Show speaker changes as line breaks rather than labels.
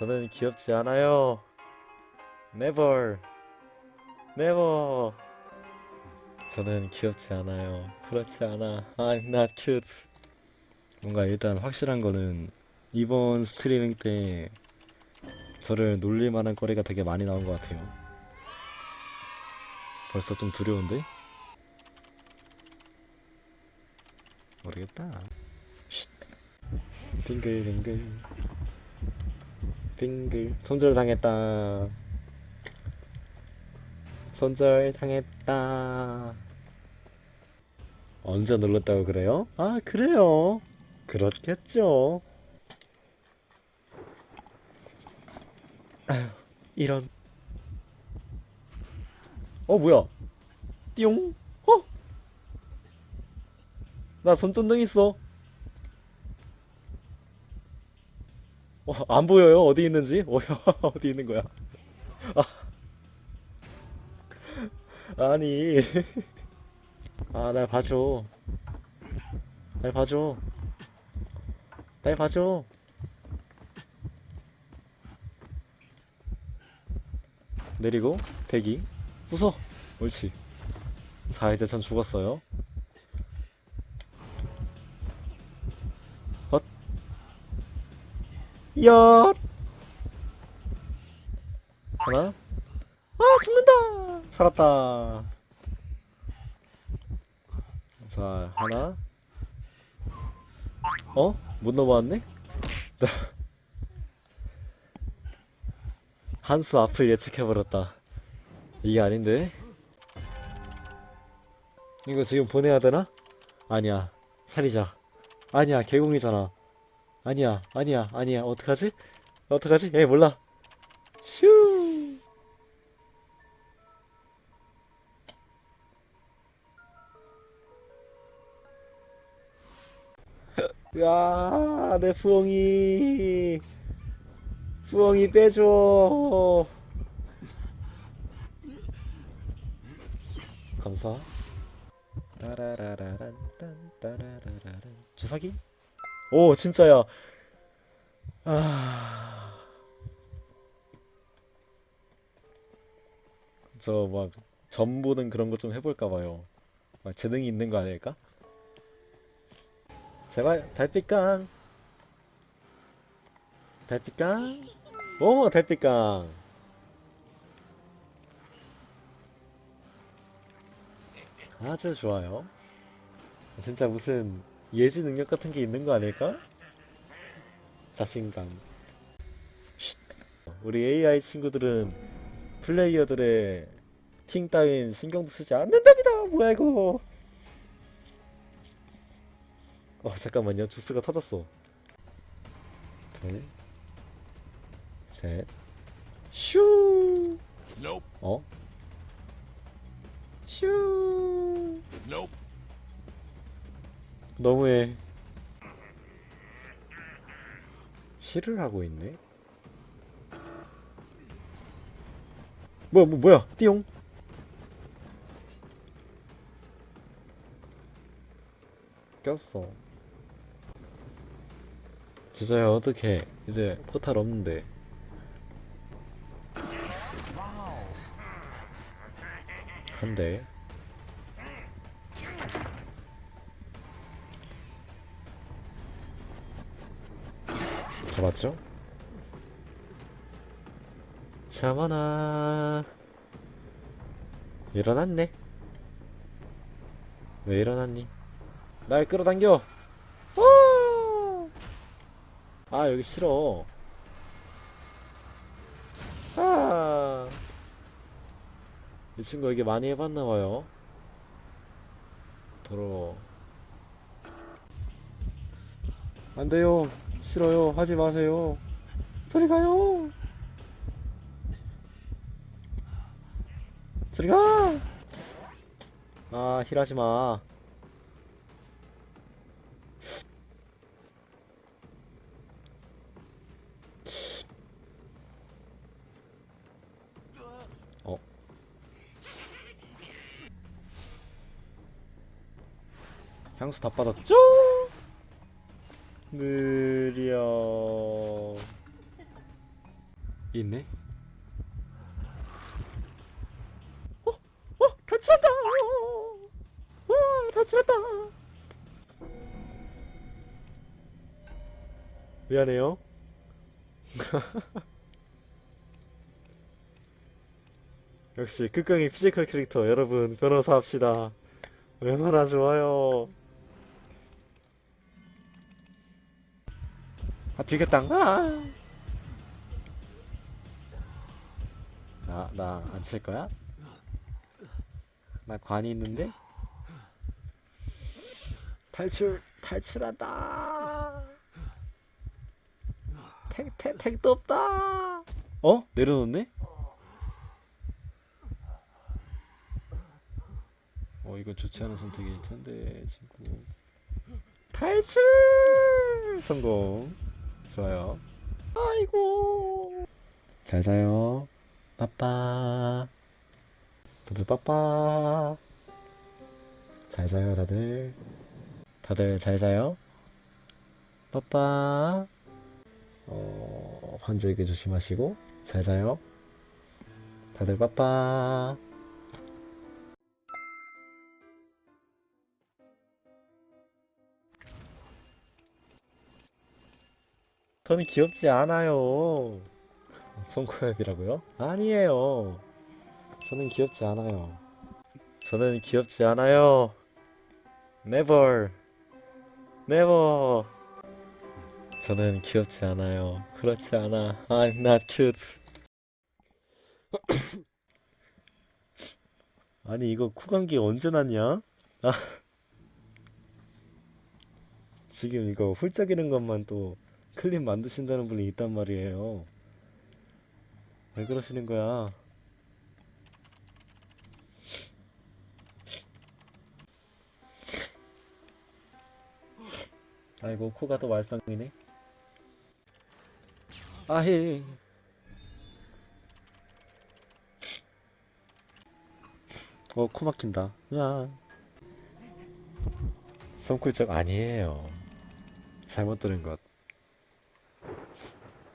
저는 귀엽지 않아요. Never. Never. 저는 귀엽지 않아요. 그렇지 않아. I'm not cute. 뭔가 일단 확실한 거는 이번 스트리밍 때 저를 놀릴 만한 거리가 되게 많이 나온 것 같아요. 벌써 좀 두려운데? 모르겠다. 쉿. 빙글빙글. 빙글. 손절 당했다. 손절 당했다. 언제 눌렀다고 그래요? 아, 그래요. 그렇겠죠. 아휴, 이런. 어, 뭐야? 띠용? 어? 나 손전등 있어. 어, 안 보여요? 어디 있는지? 어, 어디 있는 거야? 아, 아니. 아, 날 봐줘. 날 봐줘. 날 봐줘. 내리고, 대기. 부숴. 옳지. 자, 이제 전 죽었어요. 엿. 하나. 아, 죽는다. 살았다. 자, 하나. 어? 못 넘어왔네? 한 수 앞을 예측해버렸다. 이게 아닌데? 이거 지금 보내야 되나? 아니야. 살리자. 아니야. 개공이잖아. 아니야. 아니야. 아니야. 어떡하지? 어떡하지? 에이, 몰라. 슈! 야, 내 부엉이. 부엉이 빼줘. 감사. 따라라라란 딴 따라라라란 주사기? 오 진짜야. 아. 저 막 점 보는 그런 거 좀 해볼까 봐요. 막 재능이 있는 거 아닐까? 제발 달빛강. 달빛강. 오 달빛강. 아주 좋아요. 진짜 무슨 예지 능력 같은 게 있는 거 아닐까? 자신감. 쉿. 우리 AI 친구들은 플레이어들의 팅 따윈 신경도 쓰지 않는답니다. 뭐야 이거? 어 잠깐만요. 주스가 터졌어. 둘, 셋, 슈.
Nope.
어? 슈. 너무해. 실을 하고 있네. 뭐야, 뭐, 뭐야, 띠용. 꼈어. 진짜야, 어떡해. 이제 포탈 없는데. 한 대. 잡았죠? 샤머나 일어났네 왜 일어났니? 날 끌어당겨 어! 아 여기 싫어 아. 이 친구 여기 많이 해봤나봐요 더러워 안돼요 싫어요 하지 마세요 저리 가요 저리 가! 아 힐하지 마 어? 향수 다 빠졌죠? 느려 있네. 어, 어, 탈출한다. 와, 탈출한다. 미안해요. 역시 끝강의 피지컬 캐릭터 여러분 변호사 합시다. 얼마나 좋아요. 아 들겠다. 아. 나나 안 칠 거야? 나 관이 있는데? 탈출 탈출한다. 택, 택, 택도 없다. 어? 내려놓네? 어, 이거 좋지 않은 선택일 텐데, 친구. 탈출! 성공. 좋아요. 아이고. 잘 자요. 빠빠. 다들 빠빠. 잘 자요, 다들. 다들 잘 자요. 빠빠. 어, 환절기 조심하시고 잘 자요. 다들 빠빠. 저는 귀엽지 않아요. 손코엽이라고요? 아니에요. 저는 귀엽지 않아요. 저는 귀엽지 않아요. Never. Never. 저는 귀엽지 않아요. 그렇지 않아. I'm not cute. 아니 이거 코감기 언제 났냐? 아. 지금 이거 훌쩍이는 것만 또 클립 만드신다는 분이 있단 말이에요. 왜 그러시는 거야? 아이고 코가 또 말썽이네. 아해. 어, 코 막힌다. 야. 손굴적 아니에요. 잘못 들은 것.